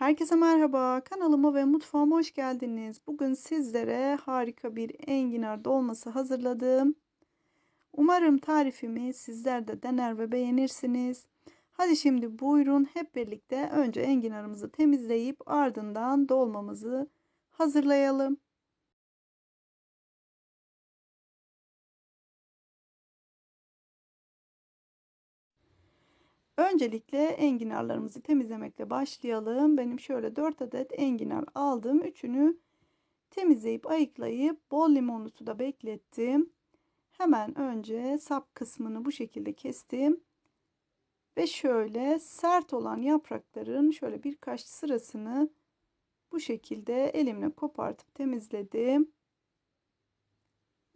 Herkese merhaba. Kanalıma ve mutfağıma hoş geldiniz. Bugün sizlere harika bir enginar dolması hazırladım. Umarım tarifimi sizler de dener ve beğenirsiniz. Hadi şimdi buyurun hep birlikte önce enginarımızı temizleyip ardından dolmamızı hazırlayalım. Öncelikle enginarlarımızı temizlemekle başlayalım. Benim şöyle 4 adet enginar aldım. Üçünü temizleyip ayıklayıp bol limonlu suda beklettim. Hemen önce sap kısmını bu şekilde kestim. Ve şöyle sert olan yaprakların şöyle birkaç sırasını bu şekilde elimle kopartıp temizledim.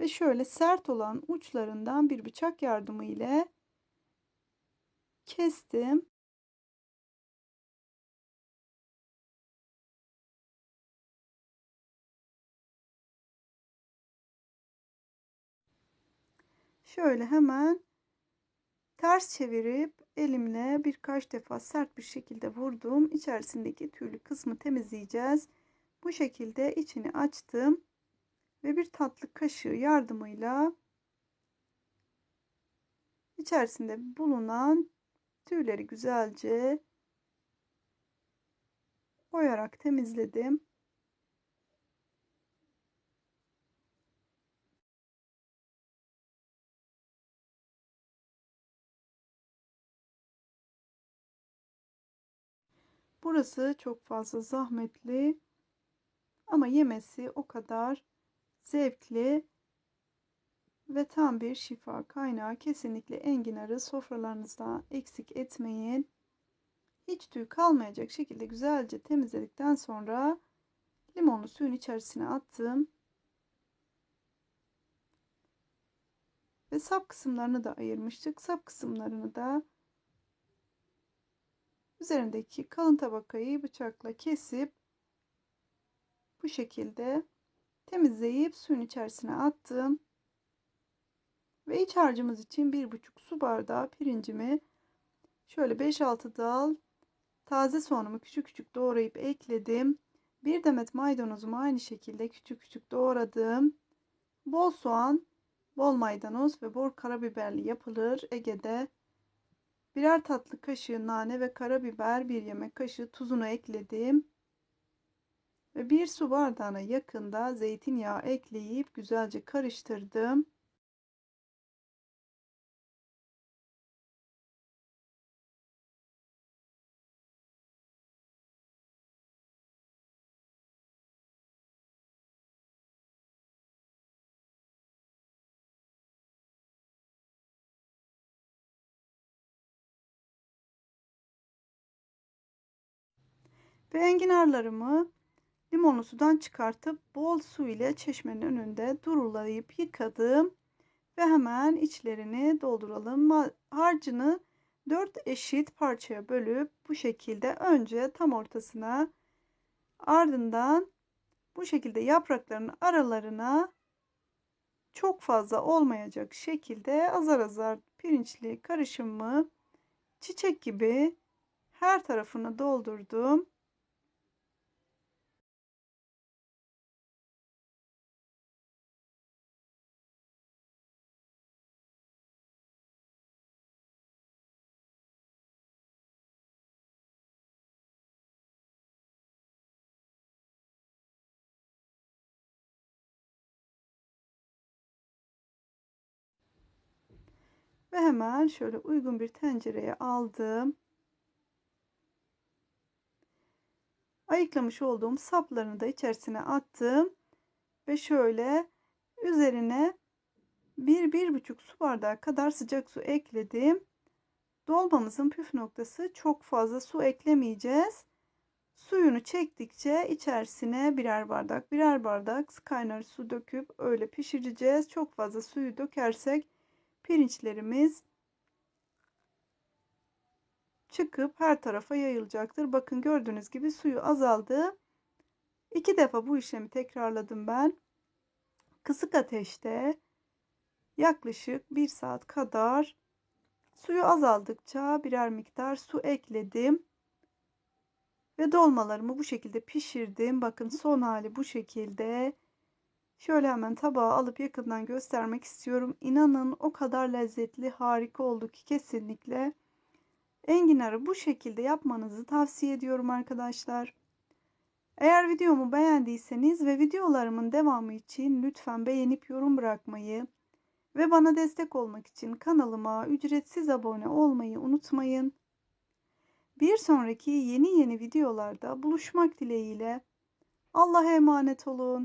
Ve şöyle sert olan uçlarından bir bıçak yardımı ile kestim. Şöyle hemen ters çevirip elimle birkaç defa sert bir şekilde vurdum. İçerisindeki tüylü kısmı temizleyeceğiz. Bu şekilde içini açtım ve bir tatlı kaşığı yardımıyla içerisinde bulunan Tüyleri güzelce boyarak temizledim. Burası çok fazla zahmetli ama yemesi o kadar zevkli ve tam bir şifa kaynağı. Kesinlikle enginarı sofralarınızda eksik etmeyin. Hiç tüy kalmayacak şekilde güzelce temizledikten sonra limonlu suyun içerisine attım. Ve sap kısımlarını da ayırmıştık. Sap kısımlarını da üzerindeki kalın tabakayı bıçakla kesip bu şekilde temizleyip suyun içerisine attım. Ve iç harcımız için 1,5 su bardağı pirincimi şöyle 5-6 dal taze soğanımı küçük küçük doğrayıp ekledim. Bir demet maydanozumu aynı şekilde küçük küçük doğradım. Bol soğan, bol maydanoz ve bol karabiberli yapılır Ege'de. Birer tatlı kaşığı nane ve karabiber, bir yemek kaşığı tuzunu ekledim. Ve bir su bardağına yakında zeytinyağı ekleyip güzelce karıştırdım. Ve enginarlarımı limonlu sudan çıkartıp bol su ile çeşmenin önünde durulayıp yıkadım. Ve hemen içlerini dolduralım. Harcını 4 eşit parçaya bölüp bu şekilde önce tam ortasına ardından bu şekilde yaprakların aralarına çok fazla olmayacak şekilde azar azar pirinçli karışımı çiçek gibi her tarafını doldurdum. Ve hemen şöyle uygun bir tencereye aldım. Ayıklamış olduğum saplarını da içerisine attım. Ve şöyle üzerine 1-1,5 su bardağı kadar sıcak su ekledim. Dolmamızın püf noktası çok fazla su eklemeyeceğiz. Suyunu çektikçe içerisine birer bardak birer bardak kaynar su döküp öyle pişireceğiz. Çok fazla suyu dökersek pirinçlerimiz çıkıp her tarafa yayılacaktır. Bakın gördüğünüz gibi suyu azaldı. İki defa bu işlemi tekrarladım ben. Kısık ateşte yaklaşık bir saat kadar suyu azaldıkça birer miktar su ekledim. Ve dolmalarımı bu şekilde pişirdim. Bakın son hali bu şekilde. Şöyle hemen tabağa alıp yakından göstermek istiyorum. İnanın o kadar lezzetli, harika oldu ki kesinlikle. Enginarı bu şekilde yapmanızı tavsiye ediyorum arkadaşlar. Eğer videomu beğendiyseniz ve videolarımın devamı için lütfen beğenip yorum bırakmayı ve bana destek olmak için kanalıma ücretsiz abone olmayı unutmayın. Bir sonraki yeni yeni videolarda buluşmak dileğiyle Allah'a emanet olun.